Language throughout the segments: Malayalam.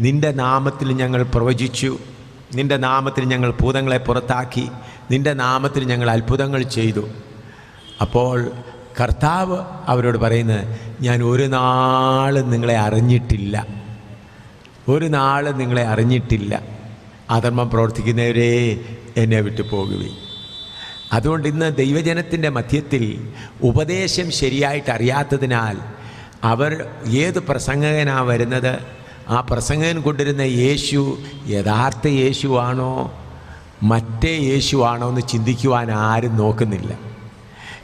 നിന്റെ നാമത്തിൽ ഞങ്ങൾ പ്രവചിച്ചു. നിന്റെ നാമത്തിൽ ഞങ്ങൾ ഭൂതങ്ങളെ പുറത്താക്കി. നിന്റെ നാമത്തിൽ ഞങ്ങൾ അത്ഭുതങ്ങൾ ചെയ്തു. അപ്പോൾ കർത്താവ് അവരോട് പറയുന്നത് ഞാൻ ഒരു നാളും നിങ്ങളെ അറിഞ്ഞിട്ടില്ല. ഒരു നാളും നിങ്ങളെ അറിഞ്ഞിട്ടില്ല. അധർമ്മം പ്രവർത്തിക്കുന്നവരെ എന്നെ വിട്ടു പോകുകയും അതുകൊണ്ട് ഇന്ന് ദൈവജനത്തിന്റെ മധ്യത്തിൽ ഉപദേശം ശരിയായിട്ട് അറിയാത്തതിനാൽ അവർ ഏത് പ്രസംഗകനാണ് വരുന്നത്? ആ പ്രസംഗകൻ കൊണ്ടിരുന്ന യേശു യഥാർത്ഥ യേശുവാണോ? മറ്റേ യേശുവാണോ എന്ന് ചിന്തിക്കുവാൻ ആരും നോക്കുന്നില്ല.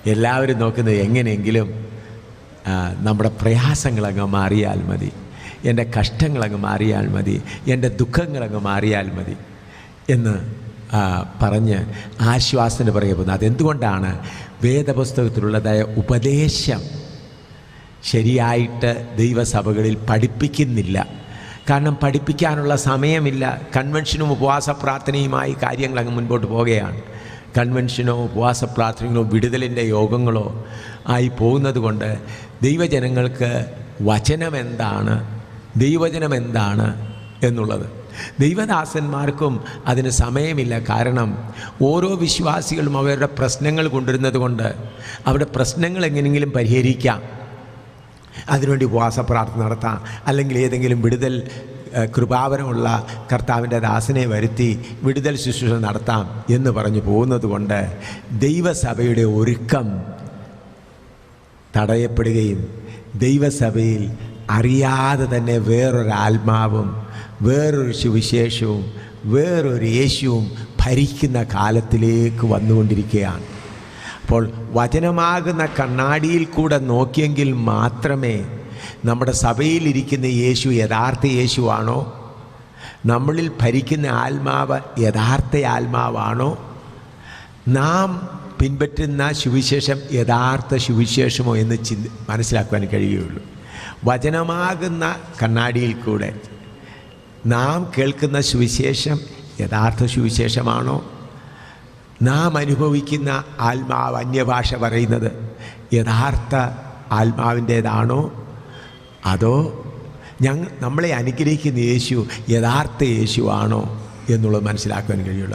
എല്ലാവരും നോക്കുന്നത് എങ്ങനെയെങ്കിലും നമ്മുടെ പ്രയാസങ്ങളങ്ങ് മാറിയാൽ മതി. എന്റെ കഷ്ടങ്ങളങ്ങ് മാറിയാൽ മതി. എന്റെ ദുഃഖങ്ങളങ്ങ് മാറിയാൽ മതി എന്ന് പറഞ്ഞ് ആശ്വാസത്തിന് പോകുന്നത് അതെന്തുകൊണ്ടാണ് വേദപുസ്തകത്തിലുള്ളതായ ഉപദേശം ശരിയായിട്ട് ദൈവസഭകളിൽ പഠിപ്പിക്കുന്നില്ല? കാരണം പഠിപ്പിക്കാനുള്ള സമയമില്ല. കൺവെൻഷനും ഉപവാസ പ്രാർത്ഥനയുമായി കാര്യങ്ങൾ അങ്ങ് മുൻപോട്ട് പോവുകയാണ്. കൺവെൻഷനോ ഉപവാസ പ്രാർത്ഥനകളോ വിടുതലിന്റെ യോഗങ്ങളോ ആയി പോകുന്നത് കൊണ്ട് ദൈവജനങ്ങൾക്ക് വചനം എന്താണ് ദൈവജനം എന്താണ് എന്നുള്ളത്. ദൈവദാസന്മാർക്കും അതിന് സമയമില്ല. കാരണം ഓരോ വിശ്വാസികളും അവരുടെ പ്രശ്നങ്ങൾ കൊണ്ടുവരുന്നത് കൊണ്ട് അവരുടെ പ്രശ്നങ്ങൾ എങ്ങനെയെങ്കിലും പരിഹരിക്കാം. അതിനുവേണ്ടി ഉപവാസ പ്രാർത്ഥന നടത്താം. അല്ലെങ്കിൽ ഏതെങ്കിലും വിടുതൽ കൃപാവരമുള്ള കർത്താവിന്റെ ദാസനെ വരുത്തി വിടുതൽ ശുശ്രൂഷ നടത്താം എന്ന് പറഞ്ഞു പോകുന്നത് കൊണ്ട് ദൈവസഭയുടെ ഒരുക്കം തടയപ്പെടുകയും ദൈവസഭയിൽ അറിയാതെ തന്നെ വേറൊരു ആത്മാവും വേറൊരു സുവിശേഷവും വേറൊരു യേശുവും ഭരിക്കുന്ന കാലത്തിലേക്ക് വന്നുകൊണ്ടിരിക്കുകയാണ്. അപ്പോൾ വചനമാകുന്ന കണ്ണാടിയിൽ കൂടെ നോക്കിയെങ്കിൽ മാത്രമേ നമ്മുടെ സഭയിലിരിക്കുന്ന യേശു യഥാർത്ഥ യേശുവാണോ? നമ്മളിൽ ഭരിക്കുന്ന ആത്മാവ് യഥാർത്ഥ ആത്മാവാണോ? നാം പിൻപറ്റുന്ന സുവിശേഷം യഥാർത്ഥ സുവിശേഷമോ എന്ന് ചിന്തി മനസ്സിലാക്കുവാൻ കഴിയുകയുള്ളൂ. വചനമാകുന്ന കണ്ണാടിയിൽ കൂടെ നാം കേൾക്കുന്ന സുവിശേഷം യഥാർത്ഥ സുവിശേഷമാണോ? നാം അനുഭവിക്കുന്ന ആത്മാവ് അന്യഭാഷ പറയുന്നത് യഥാർത്ഥ ആത്മാവിന്റേതാണോ? അതോ ഞങ്ങൾ നമ്മളെ അനുഗ്രഹിക്കുന്ന യേശു യഥാർത്ഥ യേശുവാണോ എന്നുള്ളത് മനസ്സിലാക്കുവാൻ കഴിയുള്ളൂ.